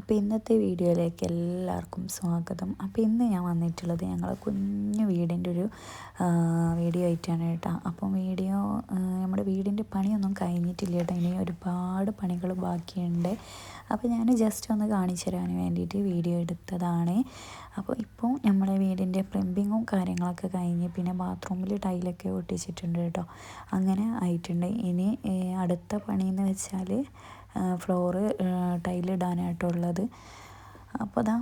അപ്പോൾ ഇന്നത്തെ വീഡിയോയിലേക്ക് എല്ലാവർക്കും സ്വാഗതം. അപ്പോൾ ഇന്ന് ഞാൻ വന്നിട്ടുള്ളത് ഞങ്ങളെ കുഞ്ഞു വീടിന്റെ ഒരു വീഡിയോ ആയിട്ടാണ് കേട്ടോ. അപ്പം വീഡിയോ നമ്മുടെ വീടിന്റെ പണിയൊന്നും കഴിഞ്ഞിട്ടില്ല കേട്ടോ. ഇനി ഒരുപാട് പണികൾ ബാക്കിയുണ്ട്. അപ്പോൾ ഞാൻ ജസ്റ്റ് ഒന്ന് കാണിച്ചു തരാൻ വേണ്ടിയിട്ട് വീഡിയോ എടുത്തതാണ്. അപ്പോൾ ഇപ്പോൾ നമ്മുടെ വീടിന്റെ പ്ലംബിങ്ങും കാര്യങ്ങളൊക്കെ കഴിഞ്ഞ് പിന്നെ ബാത്റൂമിൽ ടൈലൊക്കെ ഒട്ടിച്ചിട്ടുണ്ട് കേട്ടോ. അങ്ങനെ ആയിട്ടുണ്ട്. ഇനി അടുത്ത പണിയെന്ന് വെച്ചാൽ ഫ്ലോറ് ടൈലിടാനായിട്ടുള്ളത് അപ്പോൾ അതാ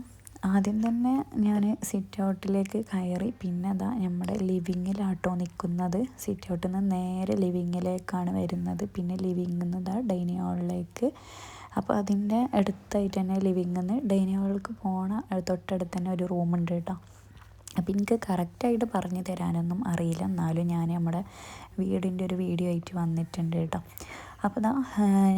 ആദ്യം തന്നെ ഞാൻ സിറ്റ് ഔട്ടിലേക്ക് കയറി പിന്നെ അതാ നമ്മുടെ ലിവിങ്ങിലാട്ടോ നിൽക്കുന്നത് സിറ്റ് ഔട്ടിൽ നിന്ന് നേരെ ലിവിങ്ങിലേക്കാണ് വരുന്നത്. പിന്നെ ലിവിങ്ങിൽ നിന്ന് ഇതാ ഡൈനിങ് ഹാളിലേക്ക് അപ്പോൾ അതിന്റെ അടുത്തായിട്ട് തന്നെ ലിവിങ്ങിൽ നിന്ന് ഡൈനിങ് ഹാളിലേക്ക് പോണ തൊട്ടടുത്ത് തന്നെ ഒരു റൂമുണ്ട് കേട്ടോ. അപ്പോൾ എനിക്ക് കറക്റ്റായിട്ട് പറഞ്ഞു തരാനൊന്നും അറിയില്ല. എന്നാലും ഞാൻ നമ്മുടെ വീടിന്റെ ഒരു വീഡിയോ ആയിട്ട് വന്നിട്ടുണ്ട് കേട്ടോ. അപ്പോൾ ഇതാ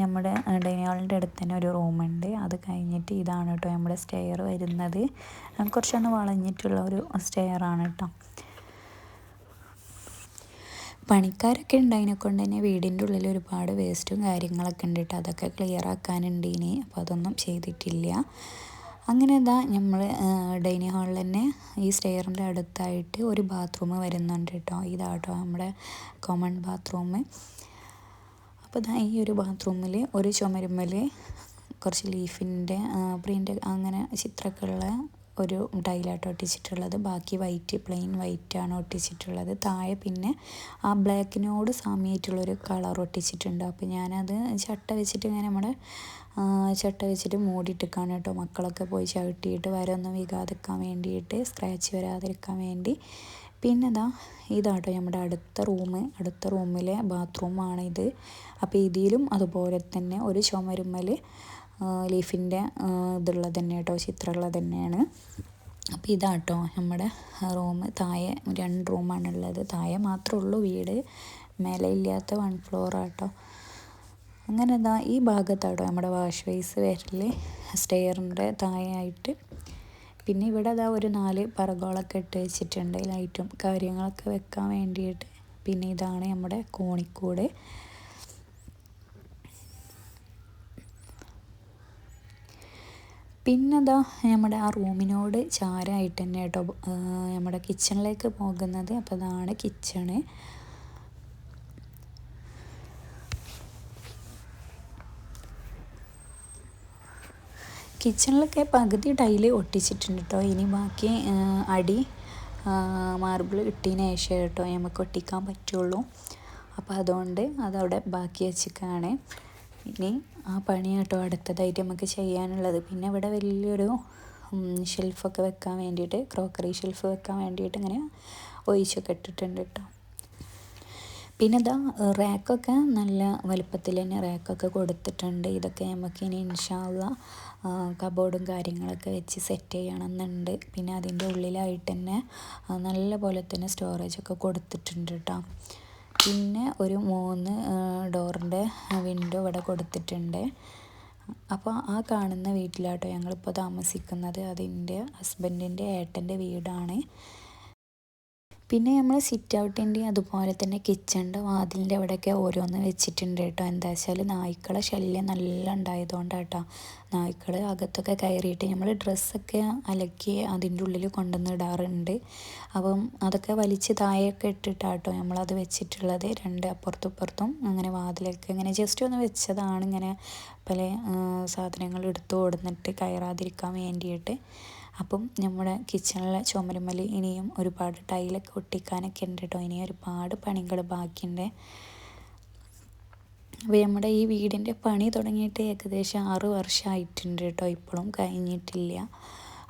നമ്മുടെ ഡൈനിങ് ഹാളിന്റെ അടുത്ത് തന്നെ ഒരു റൂമുണ്ട്. അത് കഴിഞ്ഞിട്ട് ഇതാണ് കേട്ടോ നമ്മുടെ സ്റ്റെയർ വരുന്നത്. കുറച്ചൊന്ന് വളഞ്ഞിട്ടുള്ള ഒരു സ്റ്റെയർ ആണ് കേട്ടോ. പണിക്കാരൊക്കെ ഉണ്ടായതിനെ കൊണ്ട് തന്നെ വീടിന്റെ ഉള്ളിൽ ഒരുപാട് വേസ്റ്റും കാര്യങ്ങളൊക്കെ ഉണ്ട് കേട്ടോ. അതൊക്കെ ക്ലിയർ ആക്കാനുണ്ട് ഇനി. അപ്പോൾ അതൊന്നും ചെയ്തിട്ടില്ല. അങ്ങനെ ഇതാ നമ്മൾ ഡൈനിങ് ഹാളിൽ തന്നെ ഈ സ്റ്റെയറിന്റെ അടുത്തായിട്ട് ഒരു ബാത്റൂം വരുന്നുണ്ട് കേട്ടോ. ഇതാട്ടോ നമ്മുടെ കോമൺ ബാത്റൂം അപ്പോൾ ഇതാ ഈ ഒരു ബാത്റൂമിൽ ഒരു ചുമരുമ്മൽ കുറച്ച് ലീഫിന്റെ പ്രിന്റ് അങ്ങനെ ചിത്രക്കുള്ള ഒരു ടൈലായിട്ട് ഒട്ടിച്ചിട്ടുള്ളത്. ബാക്കി വൈറ്റ് പ്ലെയിൻ വൈറ്റാണ് ഒട്ടിച്ചിട്ടുള്ളത്. താഴെ പിന്നെ ആ ബ്ലാക്കിനോട് സാമ്യമായിട്ടുള്ളൊരു കളർ ഒട്ടിച്ചിട്ടുണ്ട്. അപ്പോൾ ഞാനത് ചട്ട വെച്ചിട്ട് ഇങ്ങനെ നമ്മുടെ ചട്ട വെച്ചിട്ട് മൂടിയിട്ടിക്കാണ് കേട്ടോ. മക്കളൊക്കെ പോയി ചവിട്ടിയിട്ട് വരൊന്നും വികാതിക്കാൻ വേണ്ടിയിട്ട് സ്ക്രാച്ച് വരാതിരിക്കാൻ വേണ്ടി പിന്നെ ഇതാ ഇതാട്ടോ നമ്മുടെ അടുത്ത റൂം അടുത്ത റൂമിലെ ബാത്റൂമാണ് ഇത്. അപ്പോൾ ഇതിലും അതുപോലെ തന്നെ ഒരു ചുമരുമ്മൽ ലീഫിന്റെ ഇതുള്ളത് തന്നെ കേട്ടോ ചിത്രമുള്ളത് തന്നെയാണ്. അപ്പോൾ ഇതാട്ടോ നമ്മുടെ റൂം താഴെ രണ്ട് റൂമാണുള്ളത്. താഴെ മാത്രമേ ഉള്ളൂ വീട്. മേലെ ഇല്ലാത്ത വൺ ഫ്ലോർ ആട്ടോ അങ്ങനെ ഇതാ ഈ ഭാഗത്താട്ടോ നമ്മുടെ വാഷ് ബേസ് വരൽ സ്റ്റെയറിന്റെ താഴെയായിട്ട് പിന്നെ ഇവിടെ അതാ ഒരു നാല് പറകോളൊക്കെ ഇട്ട് വെച്ചിട്ടുണ്ട്. ലൈറ്റും കാര്യങ്ങളൊക്കെ വെക്കാൻ വേണ്ടിയിട്ട്. പിന്നെ ഇതാണ് നമ്മുടെ കോണിക്കൂട്. പിന്നെ അതാ നമ്മുടെ ആ റൂമിനോട് ചാരമായിട്ട് തന്നെ കേട്ടോ നമ്മുടെ കിച്ചണിലേക്ക് പോകുന്നത്. അപ്പോൾ അതാണ് കിച്ചണ് കിച്ചണിലൊക്കെ പകുതി ടൈൽ ഒട്ടിച്ചിട്ടുണ്ട് കേട്ടോ ഇനി ബാക്കി അടി മാർബിൾ ഇട്ടതിന് ശേഷം കേട്ടോ നമുക്ക് ഒട്ടിക്കാൻ പറ്റുള്ളൂ. അപ്പോൾ അതുകൊണ്ട് അതവിടെ ബാക്കി വെച്ചിക്കാണ്. ഇനി ആ പണി കേട്ടോ അടുത്തതായിട്ട് നമുക്ക് ചെയ്യാനുള്ളത്. പിന്നെ ഇവിടെ വലിയൊരു ഷെൽഫൊക്കെ വെക്കാൻ വേണ്ടിയിട്ട് ക്രോക്കറി ഷെൽഫ് വെക്കാൻ വേണ്ടിയിട്ട് ഇങ്ങനെ ഒഴിച്ചൊക്കെ ഇട്ടിട്ടുണ്ട് കേട്ടോ പിന്നെ ഇതാ റാക്കൊക്കെ നല്ല വലുപ്പത്തിൽ തന്നെ റാക്കൊക്കെ കൊടുത്തിട്ടുണ്ട്. ഇതൊക്കെ നമുക്ക് ഇനി ഇൻഷാള്ള കബോർഡും കാര്യങ്ങളൊക്കെ വെച്ച് സെറ്റ് ചെയ്യണമെന്നുണ്ട്. പിന്നെ അതിന്റെ ഉള്ളിലായിട്ട് തന്നെ നല്ല പോലെ തന്നെ സ്റ്റോറേജൊക്കെ കൊടുത്തിട്ടുണ്ട് കേട്ടോ പിന്നെ ഒരു മൂന്ന് ഡോറിന്റെ വിൻഡോ ഇവിടെ കൊടുത്തിട്ടുണ്ട്. അപ്പോൾ ആ കാണുന്ന വീട്ടിലാട്ടോ ഞങ്ങളിപ്പോൾ താമസിക്കുന്നത്. അതിന്റെ ഹസ്ബൻഡിന്റെ ഏട്ടന്റെ വീടാണ്. പിന്നെ നമ്മൾ സിറ്റ് ഔട്ടിന്റെ അതുപോലെ തന്നെ കിച്ചണിന്റെ വാതിലിന്റെ അവിടെയൊക്കെ ഓരോന്ന് വെച്ചിട്ടുണ്ട് കേട്ടോ. എന്താ വെച്ചാൽ നായ്ക്കളെ ശല്യം നല്ല ഉണ്ടായതുകൊണ്ടാണ് കേട്ടോ നായ്ക്കൾ അകത്തൊക്കെ കയറിയിട്ട് നമ്മൾ ഡ്രസ്സൊക്കെ അലക്കി അതിന്റെ ഉള്ളിൽ കൊണ്ടുവന്ന് ഇടാറുണ്ട്. അപ്പം അതൊക്കെ വലിച്ച് താഴെയൊക്കെ ഇട്ടിട്ടാട്ടോ നമ്മളത് വെച്ചിട്ടുള്ളത്. രണ്ട് അപ്പുറത്തും ഇപ്പുറത്തും അങ്ങനെ വാതിലൊക്കെ ഇങ്ങനെ ജസ്റ്റ് ഒന്ന് വെച്ചതാണ് ഇങ്ങനെ പല സാധനങ്ങൾ എടുത്തു കൊടുന്നിട്ട് കയറാതിരിക്കാൻ വേണ്ടിയിട്ട്. അപ്പം നമ്മുടെ കിച്ചണിലെ ചുമരുമൽ ഇനിയും ഒരുപാട് ടൈലൊക്കെ ഒട്ടിക്കാനൊക്കെ ഉണ്ട് കേട്ടോ ഇനി ഒരുപാട് പണികൾ ബാക്കിയുണ്ട്. അപ്പോൾ നമ്മുടെ ഈ വീടിന്റെ പണി തുടങ്ങിയിട്ട് ഏകദേശം ആറ് വർഷമായിട്ടുണ്ട് കേട്ടോ ഇപ്പോഴും കഴിഞ്ഞിട്ടില്ല.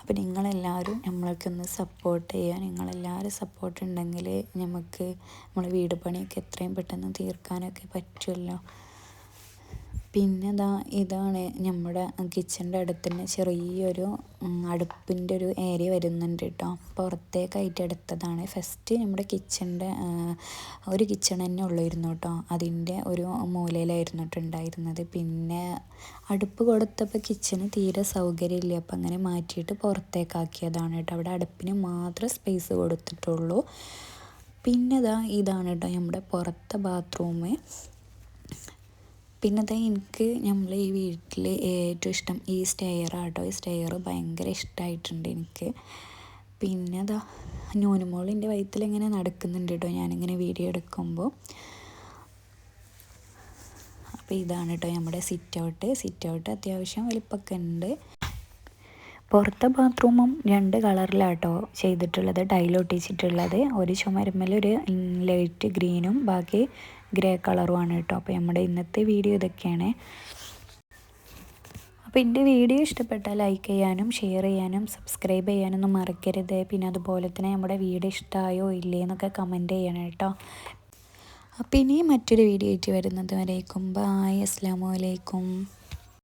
അപ്പോൾ നിങ്ങളെല്ലാവരും നമ്മളൊക്കെ സപ്പോർട്ട് ചെയ്യുക നിങ്ങളെല്ലാവരും സപ്പോർട്ട് ഉണ്ടെങ്കിൽ നമുക്ക് നമ്മുടെ വീട് പണിയൊക്കെ എത്രയും പെട്ടെന്ന് തീർക്കാനൊക്കെ പറ്റുമല്ലോ പിന്നെ ഇതാ ഇതാണ് നമ്മുടെ കിച്ചന്റെ അടുത്ത് തന്നെ ചെറിയൊരു അടുപ്പിന്റെ ഒരു ഏരിയ വരുന്നുണ്ട് കേട്ടോ പുറത്തേക്കായിട്ട് എടുത്തതാണ് ഫസ്റ്റ് നമ്മുടെ കിച്ചന്റെ ഒരു കിച്ചൺ തന്നെ ഉള്ളായിരുന്നു കേട്ടോ അതിന്റെ ഒരു മൂലയിലായിരുന്നു ഉണ്ടായിരുന്നത് പിന്നെ അടുപ്പ് കൊടുത്തപ്പോൾ കിച്ചന് തീരെ സൗകര്യമില്ല അപ്പം അങ്ങനെ മാറ്റിയിട്ട് പുറത്തേക്കാക്കിയതാണ് കേട്ടോ അവിടെ അടുപ്പിന് മാത്രം സ്പേസ് കൊടുത്തിട്ടുള്ളൂ. പിന്നെ ഇതാ ഇതാണ് കേട്ടോ നമ്മുടെ പുറത്തെ ബാത്റൂം പിന്നെ അത് എനിക്ക് നമ്മൾ ഈ വീട്ടിൽ ഏറ്റവും ഇഷ്ടം ഈ സ്റ്റെയർ ആട്ടോ ഈ സ്റ്റെയർ ഭയങ്കര ഇഷ്ടമായിട്ടുണ്ട് എനിക്ക്. പിന്നെ അതാ ന്യൂനമോളിന്റെ വയറ്റിൽ ഇങ്ങനെ നടക്കുന്നുണ്ട് കേട്ടോ ഞാനിങ്ങനെ വീഡിയോ എടുക്കുമ്പോൾ അപ്പോൾ ഇതാണ് കേട്ടോ നമ്മുടെ സിറ്റ് ഔട്ട് സിറ്റ് ഔട്ട് അത്യാവശ്യം വലിപ്പമൊക്കെ ഉണ്ട് പുറത്തെ ബാത്റൂമും രണ്ട് കളറിലാട്ടോ ചെയ്തിട്ടുള്ളത് ടൈലൊട്ടിച്ചിട്ടുള്ളത് ഒരു ചുമരുമ്മൽ ഒരു ലൈറ്റ് ഗ്രീനും ബാക്കി ഗ്രേ കളറുമാണ് കേട്ടോ. അപ്പോൾ നമ്മുടെ ഇന്നത്തെ വീഡിയോ ഇതൊക്കെയാണ്. അപ്പോൾ എന്റെ വീഡിയോ ഇഷ്ടപ്പെട്ടാൽ ലൈക്ക് ചെയ്യാനും ഷെയർ ചെയ്യാനും സബ്സ്ക്രൈബ് ചെയ്യാനൊന്നും മറക്കരുത്. പിന്നെ അതുപോലെ തന്നെ നമ്മുടെ വീഡിയോ ഇഷ്ടമായോ ഇല്ലേ എന്നൊക്കെ കമന്റ് ചെയ്യണം കേട്ടോ. അപ്പോൾ ഇനി മറ്റൊരു വീഡിയോ ആയിട്ട് വരുന്നത് വരേക്കും. ബായ് അസ്സാം വലൈക്കും